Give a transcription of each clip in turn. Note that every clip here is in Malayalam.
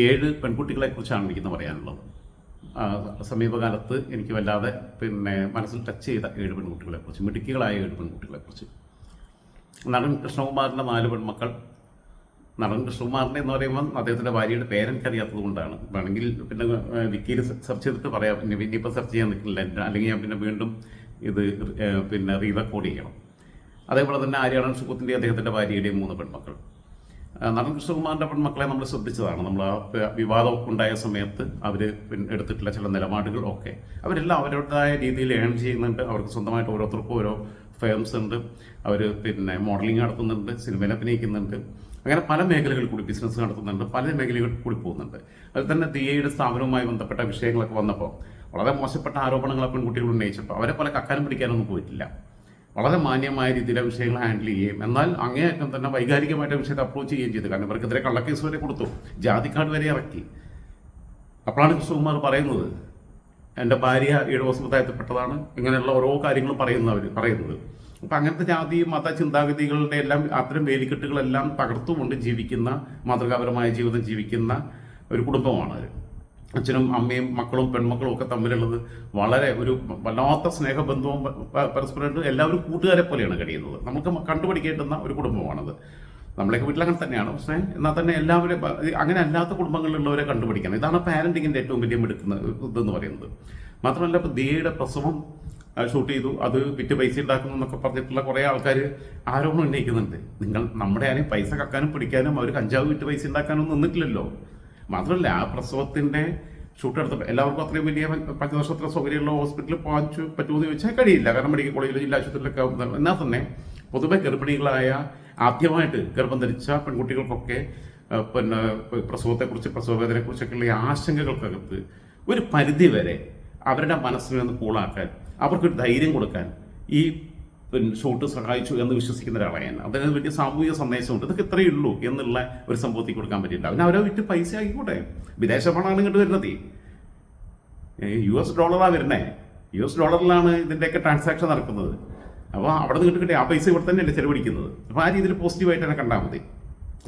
ഏഴ് പെൺകുട്ടികളെ കുറിച്ചാണ് എനിക്കിന്ന് പറയാനുള്ളത്. സമീപകാലത്ത് എനിക്ക് വല്ലാതെ പിന്നെ മനസ്സിൽ ടച്ച് ചെയ്ത ഏഴ് പെൺകുട്ടികളെ കുറിച്ച് മിടുക്കികളായ ഏഴ് പെൺകുട്ടികളെ കുറിച്ച്. നടൻ കൃഷ്ണകുമാറിന്റെ നാല് പെൺമക്കൾ. നടൻ കൃഷ്ണകുമാറിനെ എന്ന് പറയുമ്പോൾ അദ്ദേഹത്തിന്റെ ഭാര്യയുടെ പേരെനിക്കറിയാത്തത് കൊണ്ടാണ് വേണമെങ്കിൽ പിന്നെ വിക്കിയിൽ സെർച്ച് ചെയ്തിട്ട് പറയാം. പിന്നെ ഇനിയിപ്പോൾ സെർച്ച് ചെയ്യാൻ നിൽക്കില്ല. അല്ലെങ്കിൽ ഞാൻ പിന്നെ വീണ്ടും ഇത് പിന്നെ റീറെക്കോർഡ് ചെയ്യണം. അതേപോലെ തന്നെ ആര്യാടൻ സുഖത്തിന്റെ അദ്ദേഹത്തിന്റെ ഭാര്യയുടെയും മൂന്ന് പെൺമക്കൾ. നടൻ കൃഷ്ണകുമാറിന്റെ പെൺമക്കളെ നമ്മൾ ശ്രദ്ധിച്ചതാണ്. നമ്മൾ ആ വിവാദമൊക്കെ ഉണ്ടായ സമയത്ത് അവർ എടുത്തിട്ടുള്ള ചില നിലപാടുകൾ ഒക്കെ അവരെല്ലാം അവരുടേതായ രീതിയിൽ ഏൺ ചെയ്യുന്നുണ്ട്. അവർക്ക് സ്വന്തമായിട്ട് ഓരോരുത്തർക്കും ഓരോ ഫേംസ് ഉണ്ട്. അവർ പിന്നെ മോഡലിംഗ് നടത്തുന്നുണ്ട് സിനിമയിൽ അഭിനയിക്കുന്നുണ്ട്. അങ്ങനെ പല മേഖലകളിൽ കൂടി ബിസിനസ് നടത്തുന്നുണ്ട് പല മേഖലകളിൽ കൂടി പോകുന്നുണ്ട്. അതിൽ തന്നെ ദിയയുടെ സ്ഥാപനവുമായി ബന്ധപ്പെട്ട വിഷയങ്ങളൊക്കെ വന്നപ്പോൾ വളരെ മോശപ്പെട്ട ആരോപണങ്ങൾ പെൺകുട്ടികൾ ഉന്നയിച്ചപ്പോൾ അവരെ പോലെ കക്കാനും പിടിക്കാനൊന്നും പോയിട്ടില്ല. വളരെ മാന്യമായ രീതിയിലെ വിഷയങ്ങൾ ഹാൻഡിൽ ചെയ്യുകയും എന്നാൽ അങ്ങേയറ്റം തന്നെ വൈകാരികമായിട്ട് വിഷയത്തെ അപ്രോച്ച് ചെയ്യുകയും ചെയ്തു. കാരണം ഇവർക്കെതിരെ കള്ളക്കേസ് വരെ കൊടുത്തു. ജാതിക്കാട് വരെ ഇറക്കി. അപ്പോഴാണ് കൃഷ്ണകുമാർ പറയുന്നത് എന്റെ ഭാര്യ ഈഴവ സമുദായത്തിൽപ്പെട്ടതാണ് ഇങ്ങനെയുള്ള ഓരോ കാര്യങ്ങളും പറയുന്നവർ പറയുന്നത്. അപ്പം അങ്ങനത്തെ ജാതി മത ചിന്താഗതികളുടെ എല്ലാം അത്തരം വേലിക്കെട്ടുകളെല്ലാം തകർത്തുകൊണ്ട് ജീവിക്കുന്ന മാതൃകാപരമായ ജീവിതം ജീവിക്കുന്ന ഒരു കുടുംബമാണ് അവർ അച്ഛനും അമ്മയും മക്കളും പെൺമക്കളും ഒക്കെ തമ്മിലുള്ളത് വളരെ ഒരു വല്ലാത്ത സ്നേഹബന്ധവും പരസ്പരമായിട്ട് എല്ലാവരും കൂട്ടുകാരെ പോലെയാണ് കഴിയുന്നത്. നമുക്ക് കണ്ടുപിടിക്കേണ്ടുന്ന ഒരു കുടുംബമാണത്. നമ്മളൊക്കെ വീട്ടിൽ അങ്ങനെ തന്നെയാണ്. പക്ഷേ എന്നാൽ തന്നെ എല്ലാവരും അങ്ങനെ അല്ലാത്ത കുടുംബങ്ങളിലുള്ളവരെ കണ്ടുപിടിക്കണം. ഇതാണ് പാരന്റിങ്ങിന്റെ ഏറ്റവും വലിയ മിടുക്കുന്ന ഇതെന്ന് പറയുന്നത്. മാത്രമല്ല ഇപ്പോൾ ദിയയുടെ പ്രസവം ഷൂട്ട് ചെയ്തു. അത് വിറ്റ് പൈസ ഉണ്ടാക്കുന്നു എന്നൊക്കെ പറഞ്ഞിട്ടുള്ള കുറേ ആൾക്കാർ ആരോപണം ഉന്നയിക്കുന്നുണ്ട്. നിങ്ങൾ നമ്മുടെ ആരെയും പൈസ കക്കാനും പിടിക്കാനും അവർ കഞ്ചാവ് വിറ്റ് പൈസ ഉണ്ടാക്കാനും നിന്നിട്ടില്ലല്ലോ. മാത്രമല്ല ആ പ്രസവത്തിന്റെ ഷൂട്ട് എടുത്തപ്പോൾ എല്ലാവർക്കും അത്രയും വലിയ പഞ്ചനക്ഷത്ര സൗകര്യമുള്ള ഹോസ്പിറ്റലിൽ പോകാൻ പറ്റുമെന്ന് ചോദിച്ചാൽ കഴിയില്ല കാരണം മെഡിക്കൽ കോളേജിലും ജില്ലാ ആശുപത്രിയിലൊക്കെ. എന്നാൽ തന്നെ പൊതുവെ ഗർഭിണികളായ ആദ്യമായിട്ട് ഗർഭം ധരിച്ച പെൺകുട്ടികൾക്കൊക്കെ പിന്നെ പ്രസവത്തെക്കുറിച്ച് പ്രസവവേദനയെക്കുറിച്ചൊക്കെയുള്ള ആശങ്കകൾക്കകത്ത് ഒരു പരിധി വരെ അവരുടെ മനസ്സിനെ ഒന്ന് കൂളാക്കാൻ അവർക്കൊരു ധൈര്യം കൊടുക്കാൻ ഈ പിന്നെ ഷോട്ട് സഹായിച്ചു എന്ന് വിശ്വസിക്കുന്ന ഒരാളാണ് ഞാൻ. അതിന് വലിയ സാമൂഹിക സന്ദേശമുണ്ട്. ഇതൊക്കെ ഇത്രയേ ഉള്ളൂ എന്നുള്ള ഒരു സംഭവത്തിൽ കൊടുക്കാൻ പറ്റില്ല അവന് അവരെ വിറ്റ് പൈസ ആയിക്കോട്ടെ. വിദേശ പണമാണ് ഇങ്ങോട്ട് വരുന്നത്. യു എസ് ഡോളറാണ് വരുന്നേ. യു എസ് ഡോളറിലാണ് ഇതിന്റെയൊക്കെ ട്രാൻസാക്ഷൻ നടക്കുന്നത്. അപ്പോൾ അവിടെ നിന്ന് കിട്ടി ആ പൈസ ഇവിടെ തന്നെയല്ലേ ചെലവഴിക്കുന്നത്. അപ്പോൾ ആ രീതിയിൽ പോസിറ്റീവായിട്ട് തന്നെ കണ്ടാൽ മതി.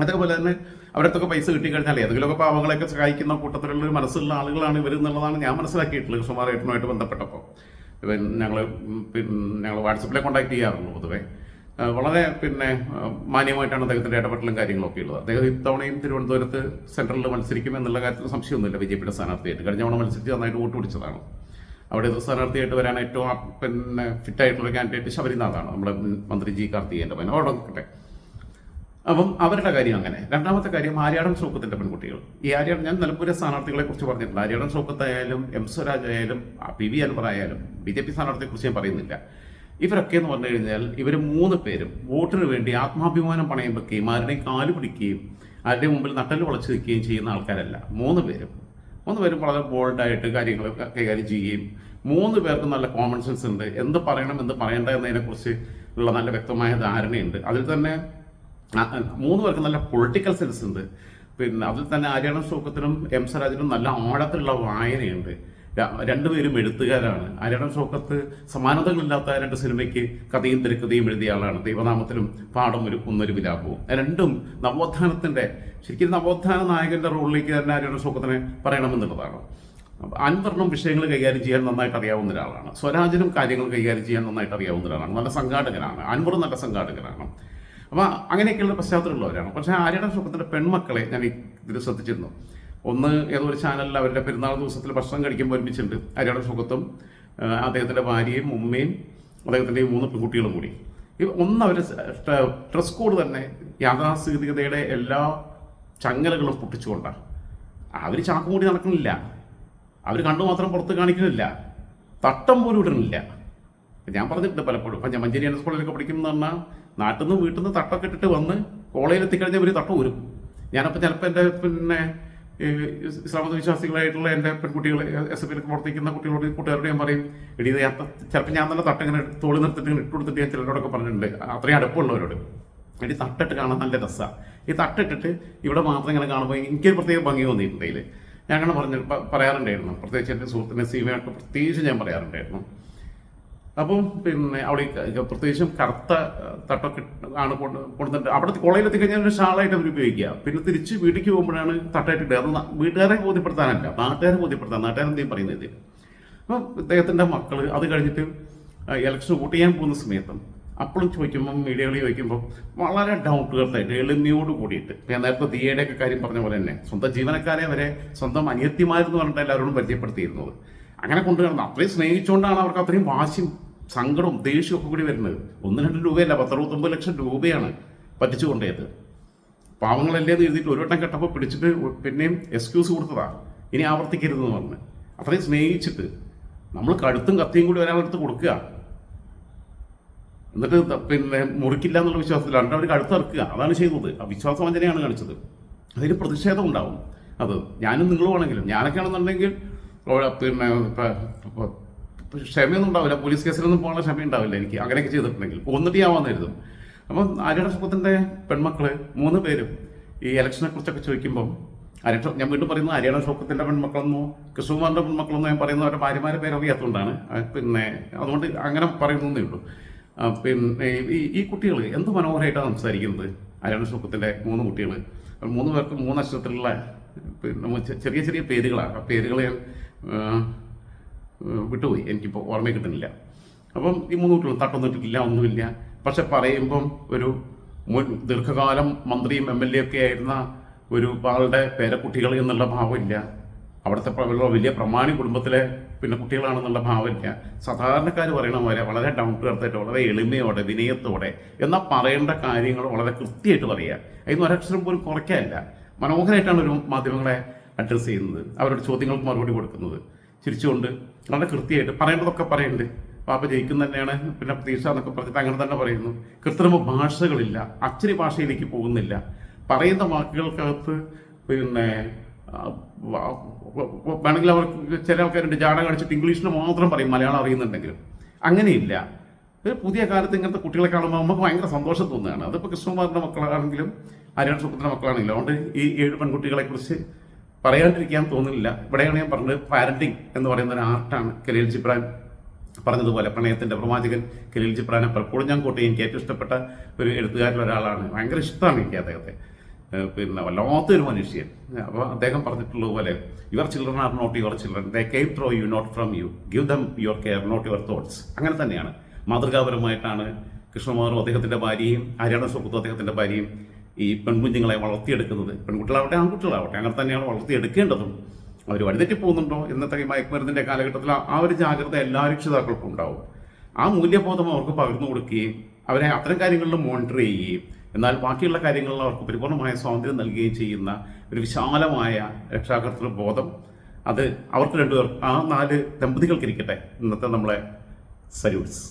അതേപോലെ തന്നെ അവരടുത്തൊക്കെ പൈസ കിട്ടിക്കഴിഞ്ഞാൽ ഏതെങ്കിലുമൊക്കെ പാവങ്ങളെയൊക്കെ സഹായിക്കുന്ന കൂട്ടത്തിലുള്ള ഒരു മനസ്സുള്ള ആളുകളാണ് ഇവർ എന്നുള്ളതാണ് ഞാൻ മനസ്സിലാക്കിയിട്ടുള്ളത് കൃഷ്ണമാർ ഏട്ടനുമായിട്ട് ബന്ധപ്പെട്ടപ്പോൾ. ഞങ്ങൾ പിന്നെ ഞങ്ങൾ വാട്സപ്പിലെ കോൺടാക്ട് ചെയ്യാറുള്ളൂ പൊതുവേ. വളരെ പിന്നെ മാന്യമായിട്ടാണ് അദ്ദേഹത്തിന്റെ ഇടപെടലും കാര്യങ്ങളൊക്കെ ഉള്ളത്. അദ്ദേഹം ഇത്തവണയും തിരുവനന്തപുരത്ത് സെൻട്രലിൽ മത്സരിക്കും എന്നുള്ള കാര്യത്തിൽ സംശയമൊന്നുമില്ല ബി ജെ പിയുടെ സ്ഥാനാർത്ഥിയായിട്ട്. കഴിഞ്ഞ തവണ മത്സരിച്ച് നന്നായിട്ട് വോട്ട് പിടിച്ചതാണ്. അവിടെ ഇത് സ്ഥാനാർത്ഥിയായിട്ട് വരാൻ ഏറ്റവും പിന്നെ ഫിറ്റായിട്ടുള്ള കാൻഡിഡേറ്റ് ശബരിനാഥാണ്. നമ്മുടെ മന്ത്രി ജി കാർത്തികേന്റെ പയ്യൻ അവിടെ നിൽക്കട്ടെ. അപ്പം അവരുടെ കാര്യം അങ്ങനെ. രണ്ടാമത്തെ കാര്യം ആര്യാടൻ ഷോക്കത്തിന്റെ പെൺകുട്ടികൾ. ഈ ആര്യാടൻ ഞാൻ നിലമ്പൂരെ സ്ഥാനാർത്ഥികളെ കുറിച്ച് പറഞ്ഞിട്ടുണ്ട്. ആര്യാടൻ ശ്രോക്കത്തായാലും എം സ്വരാജ് ആയാലും പി വി അൻവർ ആയാലും ബി ജെ പി സ്ഥാനാർത്ഥിയെ കുറിച്ച് ഞാൻ പറയുന്നില്ല. ഇവരൊക്കെ എന്ന് പറഞ്ഞു കഴിഞ്ഞാൽ ഇവർ മൂന്ന് പേരും വോട്ടിന് വേണ്ടി ആത്മാഭിമാനം പണയം ആരുടെയും കാൽ പിടിക്കുകയും ആരുടെ മുമ്പിൽ നട്ടൽ വളച്ച് നിൽക്കുകയും ചെയ്യുന്ന ആൾക്കാരല്ല. മൂന്ന് പേരും. മൂന്ന് പേരും വളരെ ബോൾഡായിട്ട് കാര്യങ്ങൾ കൈകാര്യം ചെയ്യുകയും മൂന്ന് പേർക്ക് നല്ല കോമൺ സെൻസ് ഉണ്ട്. എന്ത് പറയണം എന്ത് പറയണ്ട എന്നതിനെക്കുറിച്ച് ഉള്ള നല്ല വ്യക്തമായ ധാരണയുണ്ട്. അതിൽ തന്നെ മൂന്ന് പേർക്ക് നല്ല പൊളിറ്റിക്കൽ സെൻസ് ഉണ്ട്. പിന്നെ അതിൽ തന്നെ ആര്യാണ ശോക്കത്തിനും എം സ്വരാജിനും നല്ല ആഴത്തിലുള്ള വായനയുണ്ട്. രണ്ടുപേരും എഴുത്തുകാരാണ്. ആര്യണ ഷോക്കത്ത് സമാനതകളില്ലാത്ത രണ്ട് സിനിമയ്ക്ക് കഥയും തിരക്കഥയും എഴുതിയ ആളാണ്. ദൈവനാമത്തിലും പാടും ഒരു കുന്നൊരു വിലാപവും. രണ്ടും നവോത്ഥാനത്തിന്റെ ശരിക്കും നവോത്ഥാന നായകന്റെ റോളിലേക്ക് തന്നെ ആര്യണ ഷോക്കത്തിനെ പറയണമെന്നുള്ളതാണ്. അൻവറിനും വിഷയങ്ങൾ കൈകാര്യം ചെയ്യാൻ നന്നായിട്ട് അറിയാവുന്ന ഒരാളാണ്. സ്വരാജിനും കാര്യങ്ങൾ കൈകാര്യം ചെയ്യാൻ നന്നായിട്ട് അറിയാവുന്ന ഒരാളാണ്. നല്ല സംഘാടകനാണ്. അൻവർ നല്ല സംഘാടകനാണ്. അപ്പോൾ അങ്ങനെയൊക്കെയുള്ള പശ്ചാത്തലമുള്ളവരാണ് പക്ഷേ ആര്യയുടെ സുഖത്തിന്റെ പെൺമക്കളെ ഞാൻ ഇതിൽ ശ്രദ്ധിച്ചിരുന്നു. ഒന്ന് ഏതോ ഒരു ചാനലിൽ അവരുടെ പെരുന്നാൾ ദിവസത്തിൽ ഭക്ഷണം കഴിക്കുമ്പോൾ ഒരുമിച്ചിട്ടുണ്ട്. ആര്യയുടെ സുഖത്തും അദ്ദേഹത്തിന്റെ ഭാര്യയും ഉമ്മയും അദ്ദേഹത്തിന്റെ മൂന്ന് പെൺകുട്ടികളും കൂടി. ഈ ഒന്ന് അവർ ഡ്രസ് കോഡ് തന്നെ യാഥാസ്ഥിതികതയുടെ എല്ലാ ചങ്ങലകളും പൊട്ടിച്ചുകൊണ്ടാണ്. അവർ ചാക്കും കൂടി നടക്കുന്നില്ല. അവർ കണ്ടു മാത്രം പുറത്ത് കാണിക്കുന്നില്ല. തട്ടം പോലും ഇടുന്നില്ല. ഞാൻ പറഞ്ഞിട്ടുണ്ട് പലപ്പോഴും. ഇപ്പം ഞാൻ മഞ്ചേരി എൻ എസ് കോളേജിലൊക്കെ പഠിക്കുന്ന പറഞ്ഞാൽ നാട്ടിൽ നിന്ന് വീട്ടിൽ നിന്ന് തട്ടൊക്കെ ഇട്ടിട്ട് വന്ന് കോളേജിൽ എത്തിക്കഴിഞ്ഞാൽ ഇവർ തട്ടം വരും ഞാനപ്പോൾ ചിലപ്പോൾ എന്റെ പിന്നെ ഇസ്ലാമത വിശ്വാസികളായിട്ടുള്ള എന്റെ പെൺകുട്ടികൾ എസ് എഫ് ഐയിലൊക്കെ പ്രവർത്തിക്കുന്ന കുട്ടികളോട് കൂട്ടുകാരോട് ഞാൻ പറയും എടി ഇത് ഞാൻ ചിലപ്പോൾ ഞാൻ തന്നെ തട്ടിങ്ങനെ തോളി നിർത്തിട്ട് ഇട്ട് കൊടുത്തിട്ട് ഞാൻ ചിലരോടൊക്കെ പറഞ്ഞിട്ടുണ്ട്. അത്രയും അടുപ്പമുള്ളവരോട്. എടി തട്ടിട്ട് കാണാൻ നല്ല രസമാണ് ഈ തട്ടിട്ടിട്ട് ഇവിടെ മാത്രം ഇങ്ങനെ കാണുമ്പോൾ എനിക്കൊരു പ്രത്യേക ഭംഗി തോന്നിയിട്ടുണ്ട് ഞാൻ അങ്ങനെ പറഞ്ഞു പറയാറുണ്ടായിരുന്നു. പ്രത്യേകിച്ച് എന്റെ സുഹൃത്തിനെ സീമയൊക്കെ പ്രത്യേകിച്ച് ഞാൻ പറയാറുണ്ടായിരുന്നു. അപ്പം പിന്നെ അവിടെ പ്രത്യേകിച്ചും കറുത്ത തട്ടൊക്കെ ആണ് കൊണ്ട് കൊണ്ടുവന്നിട്ട് അവിടെ കോളേജിലെത്തി കഴിഞ്ഞാൽ ഒരു ഷാളായിട്ട് അവർ ഉപയോഗിക്കുക. പിന്നെ തിരിച്ച് വീട്ടിലേക്ക് പോകുമ്പോഴാണ് തട്ടായിട്ട് അത് ന- വീട്ടുകാരെ ബോധ്യപ്പെടുത്താനല്ല നാട്ടുകാരെ ബോധ്യപ്പെടുത്താൻ. നാട്ടുകാരെന്തെങ്കിലും പറയുന്നത് അപ്പം ഇദ്ദേഹത്തിന്റെ മക്കൾ അത് കഴിഞ്ഞിട്ട് ഇലക്ഷൻ വോട്ട് ചെയ്യാൻ പോകുന്ന സമയത്തും അപ്പോഴും ചോദിക്കുമ്പം മീഡിയകളിൽ ചോദിക്കുമ്പോൾ വളരെ ഡൗട്ടുകൾ ടു എളിമയോട് കൂടിയിട്ട്. ഞാൻ നേരത്തെ ദിയയുടെ ഒക്കെ കാര്യം പറഞ്ഞ പോലെ തന്നെ സ്വന്തം ജീവനക്കാരെ വരെ സ്വന്തം അനിയത്തിമാരെന്ന് പറഞ്ഞിട്ട് എല്ലാവരോടും പരിചയപ്പെടുത്തിയിരുന്നത്. അങ്ങനെ കൊണ്ടുവരുന്നത്. അത്രയും സ്നേഹിച്ചുകൊണ്ടാണ് അവർക്ക് അത്രയും വാശിയും സങ്കടവും ഒക്കെ കൂടി വരുന്നത്. ഒന്ന് രണ്ട് രൂപയല്ല പത്തറുപത്തൊമ്പത് ലക്ഷം രൂപയാണ് പറ്റിച്ചു കൊണ്ടേത് പാവങ്ങളല്ലേ എന്ന് എഴുതിയിട്ട് ഒരു വട്ടം കെട്ടപ്പോൾ പിടിച്ചിട്ട് പിന്നെയും എക്സ്ക്യൂസ് കൊടുത്തതാ. ഇനി ആവർത്തിക്കരുതെന്ന് പറഞ്ഞ്. അത്രയും സ്നേഹിച്ചിട്ട് നമ്മൾ കഴുത്തും കത്തിയും കൂടി ഒരാളെടുത്ത് കൊടുക്കുക. എന്നിട്ട് പിന്നെ മുറിക്കില്ല എന്നുള്ള വിശ്വാസത്തിലാണ് അവർ കഴുത്തിറക്കുക അതാണ് ചെയ്തത്. ആ വിശ്വാസവഞ്ചനയാണ് കാണിച്ചത്. അതിന് പ്രതിഷേധം ഉണ്ടാവും. അത് ഞാനും നിങ്ങളുമാണെങ്കിലും ഞാനൊക്കെ ആണെന്നുണ്ടെങ്കിൽ പിന്നെ ക്ഷമയൊന്നും ഉണ്ടാവില്ല പോലീസ് കേസിലൊന്നും പോകാനുള്ള ക്ഷമ ഉണ്ടാവില്ല എനിക്ക്. അങ്ങനെയൊക്കെ ചെയ്തിട്ടുണ്ടെങ്കിൽ. കൊന്നിട്ട് ഞാൻ വന്നിരുന്നു അപ്പം ആര്യയുടെ സുഖത്തിന്റെ മൂന്ന് പേരും ഈ ഇലക്ഷനെ കുറിച്ചൊക്കെ ചോദിക്കുമ്പം അരക്ഷ ഞാൻ വീണ്ടും പറയുന്നത് ഹരിയാണ ഷോക്കത്തിന്റെ പെൺമക്കളെന്നോ കൃഷ്ണകുമാറിന്റെ പെൺമക്കളെന്നോ ഞാൻ പറയുന്ന അവരുടെ ഭാര്യമാരെ പേരറിയാത്തതുകൊണ്ടാണ്. പിന്നെ അതുകൊണ്ട് അങ്ങനെ പറയുന്നേ ഉള്ളൂ. പിന്നെ ഈ ഈ കുട്ടികൾ എന്ത് മനോഹരമായിട്ടാണ് സംസാരിക്കുന്നത് ഹരിയാണ ഷോക്കത്തിന്റെ മൂന്ന് കുട്ടികൾ മൂന്ന് പേർക്ക് മൂന്ന് അക്ഷരത്തിലുള്ള പിന്നെ ചെറിയ ചെറിയ പേരുകളാണ്. ആ പേരുകൾ ഞാൻ വിട്ടുപോയി. എനിക്കിപ്പോൾ ഓർമ്മ കിട്ടുന്നില്ല. അപ്പം ഈ മൂന്ന് കുട്ടികൾ തട്ടൊന്നും ഇട്ടിട്ടില്ല ഒന്നുമില്ല. പക്ഷെ പറയുമ്പം ഒരു മുൻ ദീർഘകാലം മന്ത്രിയും എം എൽ എ ഒക്കെ ആയിരുന്ന ഒരു ആളുടെ പേരക്കുട്ടികൾ എന്നുള്ള ഭാവമില്ല. അവിടുത്തെ വലിയ പ്രമാണി കുടുംബത്തിലെ പിന്നെ കുട്ടികളാണെന്നുള്ള ഭാവമില്ല. സാധാരണക്കാർ പറയണ പോലെ വളരെ ഡൗൺ ടു എർത്തായിട്ട് വളരെ എളിമയോടെ വിനയത്തോടെ എന്നാൽ പറയേണ്ട കാര്യങ്ങൾ വളരെ കൃത്യമായിട്ട് പറയുക അതിന് ഒരക്ഷരം പോലും കുറയ്ക്കാനില്ല. മനോഹരമായിട്ടാണ് ഒരു മാധ്യമങ്ങളെ അഡ്രസ്സ് ചെയ്യുന്നത്. അവരുടെ ചോദ്യങ്ങൾക്ക് മറുപടി കൊടുക്കുന്നത്. ചിരിച്ചുകൊണ്ട് വളരെ കൃത്യമായിട്ട് പറയേണ്ടതൊക്കെ പറയുന്നുണ്ട്. പാപ്പ ജയിക്കുന്ന തന്നെയാണ് പിന്നെ പ്രതീക്ഷ എന്നൊക്കെ പറഞ്ഞിട്ട് അങ്ങനെ തന്നെ പറയുന്നു. കൃത്രിമ ഭാഷകളില്ല അച്ചടി ഭാഷയിലേക്ക് പോകുന്നില്ല. പറയുന്ന വാക്കുകൾക്കകത്ത് പിന്നെ വേണമെങ്കിൽ അവർക്ക് ചില ആൾക്കാരുണ്ട് ജാട കാണിച്ചിട്ട് ഇംഗ്ലീഷിൽ മാത്രം പറയും മലയാളം അറിയുന്നുണ്ടെങ്കിലും. അങ്ങനെയില്ല. ഒരു പുതിയ കാലത്ത് ഇങ്ങനത്തെ കുട്ടികളെ കാണുമ്പോൾ നമുക്ക് ഭയങ്കര സന്തോഷം തോന്നുകയാണ്. അതിപ്പോൾ കൃഷ്ണകുമാറിന്റെ മക്കളാണെങ്കിലും ആര്യാൺ സുഖത്തിന്റെ മക്കളാണെങ്കിലും അതുകൊണ്ട് ഈ ഏഴ് പെൺകുട്ടികളെ കുറിച്ച് പറയാണ്ടിരിക്കാൻ തോന്നുന്നില്ല. ഇവിടെയാണ് ഞാൻ പറഞ്ഞത് പാരന്റിങ് എന്ന് പറയുന്ന ഒരു ആർട്ടാണ് കലീൽ ജിബ്രാൻ പറഞ്ഞതുപോലെ. പ്രണയത്തിന്റെ പ്രവാചകൻ കലീൽ ജിബ്രാനെ പലപ്പോഴും ഞാൻ കൂട്ടി എനിക്ക് ഏറ്റവും ഇഷ്ടപ്പെട്ട ഒരു എഴുത്തുകാരിൽ ഒരാളാണ്. ഭയങ്കര ഇഷ്ടമാണ് എനിക്ക് അദ്ദേഹത്തെ. പിന്നെ വല്ലാത്തൊരു മനുഷ്യൻ. അപ്പോൾ അദ്ദേഹം പറഞ്ഞിട്ടുള്ളതുപോലെ your children are not your children they came through you not from you give them your care not your thoughts അങ്ങനെ തന്നെയാണ്. മാതൃകാപരമായിട്ടാണ് കൃഷ്ണകുമാറും അദ്ദേഹത്തിന്റെ ഭാര്യയും ഹരിയാണ സുഹൃത്തും അദ്ദേഹത്തിന്റെ ഭാര്യയും ഈ പെൺകുഞ്ഞുങ്ങളെ വളർത്തിയെടുക്കുന്നത്. പെൺകുട്ടികളാവട്ടെ ആൺകുട്ടികളാവട്ടെ അങ്ങനെ തന്നെയാണ് വളർത്തിയെടുക്കേണ്ടതും. അവർ വഴിതെറ്റി പോകുന്നുണ്ടോ ഇന്നത്തെ ഈ മയക്കുമരുന്നിന്റെ കാലഘട്ടത്തിൽ ആ ഒരു ജാഗ്രത എല്ലാ രക്ഷിതാക്കൾക്കും ഉണ്ടാവും. ആ മൂല്യബോധം അവർക്ക് പകർന്നു കൊടുക്കുകയും അവരെ അത്തരം കാര്യങ്ങളിൽ മോണിറ്റർ ചെയ്യുകയും എന്നാൽ ബാക്കിയുള്ള കാര്യങ്ങളിൽ അവർക്ക് പരിപൂർണമായ സ്വാതന്ത്ര്യം നൽകുകയും ചെയ്യുന്ന ഒരു വിശാലമായ രക്ഷാകർത്തൃ ബോധം അത് അവർക്ക് രണ്ടുപേർ ആ നാല് ദമ്പതികൾക്കിരിക്കട്ടെ. ഇന്നത്തെ നമ്മളെ സല്യൂട്ട്സ്.